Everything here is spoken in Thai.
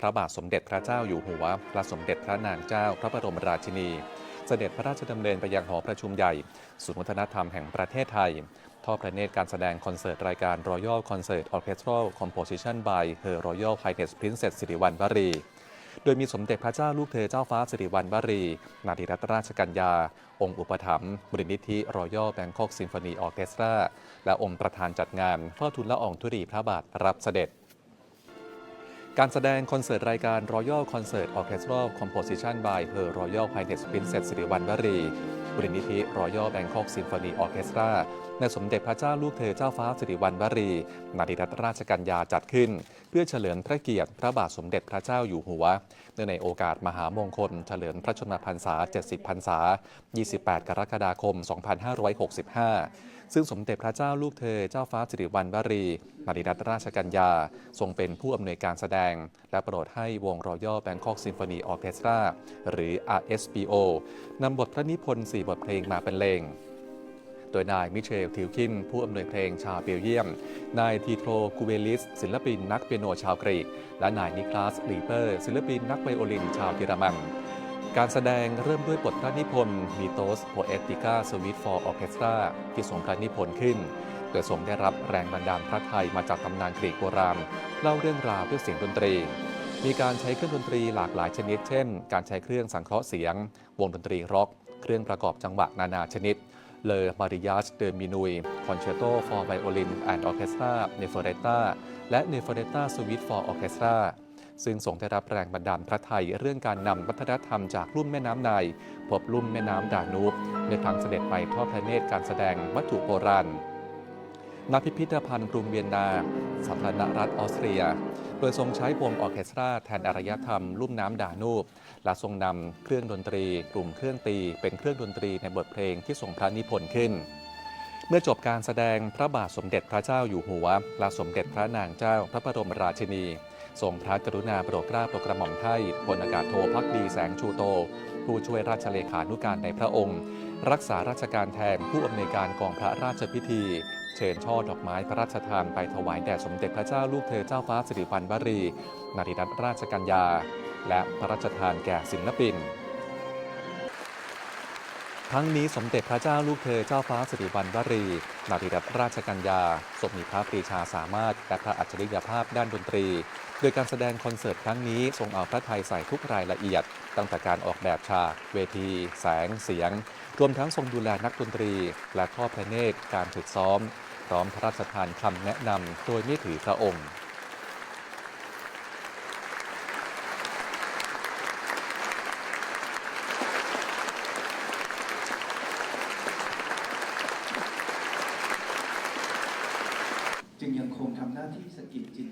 พระบาทสมเด็จพระเจ้าอยู่หัว พระสมเด็จพระนางเจ้า พระบรมราชินี เสด็จพระราชดำเนินไปยังหอประชุมใหญ่ ศูนย์วัฒนธรรมแห่งประเทศไทย ทอดพระเนตรการแสดงคอนเสิร์ตรายการ Royal Concert Orchestral Composition by Her Royal Highness Princess สิริวัณวรี โดยมีสมเด็จพระเจ้าลูกเธอเจ้าฟ้าสิริวัณวรี นาธิรัตนราชกัญญา องค์อุปถัมภ์บรินิธิ Royal Bangkok Symphony Orchestra และองค์ประธานจัดงานเฝ้าทูลละอองธุรีพระบาทรับเสด็จการแสดงคอนเสิร์ตรายการ Royal Concert Orchestral Composition by Her Royal Highness Princess สิริวัณวรี บรินิธิ Royal Bangkok Symphony Orchestra ในสมเด็จพระเจ้าลูกเธอเจ้าฟ้าสิริวัณวรีนาริรัตนราชกัญญาจัดขึ้น เพื่อเฉลิมพระเกียรติพระบาทสมเด็จพระเจ้าอยู่หัว เนื่องในโอกาสมหามงคล เฉลิมพระชนมพรรษา 70 พรรษา 28 กรกฎาคม 2565 ซึ่งสมเด็จพระเจ้าลูกเธอเจ้าฟ้าสิริวัณวรีนาริรัตนราชกัญญา ทรงเป็นผู้อำนวยการแสดง และโปรดให้วง Royal Bangkok Symphony Orchestra หรือ RSPO นำบทพระนิพนธ์4 บทเพลงมาเป็นเลง โดยนายมิเชลทิวคิน ผู้อำนวยเพลงชาวเบลเยียม นายทีโทรกูเวลิส ศิลปินนักเปียโนชาวกรีก และนายนิคลัสลีเปอร์ ศิลปินนักไวโอลินชาวเยอรมันการแสดงเริ่มด้วยบทพระนิพนธ์มีโตสโพเอติก้าสวิตฟอร์ออเคสตราที่ทรงพระนิพนธ์ขึ้น โดยทรงได้รับแรงบันดาลพระไทยมาจากตำนานกรีกโบราณ เล่าเรื่องราวด้วยเสียงดนตรี มีการใช้เครื่องดนตรีหลากหลายชนิด เช่น การใช้เครื่องสังเคราะห์เสียง วงดนตรีร็อก เครื่องประกอบจังหวะนานาชนิดเลอมาริยาสเดอมินุยคอนแชตโตฟอร์ไวโอลินแอนด์ออเคสตราเนเฟเรตาและเนเฟเรตาสวิตฟอร์ออเคสตราซึ่งทรงได้รับแรงบันดาลพระไทยเรื่องการนำวัฒนธรรมจากลุ่มแม่น้ำไนายพบลุ่มแม่น้ำดานูบในทางเสด็จไปทอดพระเนตรการแสดงวัตถุโบราณ ณพิพิธภัณฑ์กรุงเวียนนาสาธารณรัฐออสเตรีย โดยทรงใช้วงออเคสตราแทนอารยธรรมลุ่มน้ำดานูบ และทรงนำเครื่องดนตรี กลุ่มเครื่องตี เป็นเครื่องดนตรีในบทเพลงที่ทรงพระนิพนธ์ขึ้น เมื่อจบการแสดงพระบาทสมเด็จพระเจ้าอยู่หัว และสมเด็จพระนางเจ้าพระบรมราชินีทรงพระกรุณาโปรดเกล้าโปรดกระหม่อมให้พลอากาศโทพักดีแสงชูโต ผู้ช่วยราชเลขานุการในพระองค์ รักษาราชการแทนผู้อำนวยการกองพระราชพิธี เชิญช่อดอกไม้พระราชทานไปถวายแด่สมเด็จพระเจ้าลูกเธอเจ้าฟ้าสิริวัณวรีนาริรัตนราชกัญญา และพระราชทานแก่ศิลปิน ทั้งนี้สมเด็จพระเจ้าลูกเธอเจ้าฟ้าสิริวัณวรีนาริรัตราชกัญญาทรงมีพระปรีชาสามารถและพระอัจฉริยภาพด้านดนตรี โดยการแสดงคอนเสิร์ตครั้งนี้ทรงเอาพระไทยใส่ทุกรายละเอียด ตั้งแต่การออกแบบฉาก เวที แสง เสียง รวมทั้งทรงดูแลนักดนตรี และทอพระเนตรการฝึกซ้อม พร้อมพระราชทานคำแนะนำโดยไม่ถือพระองค์้าที่สกิดจิต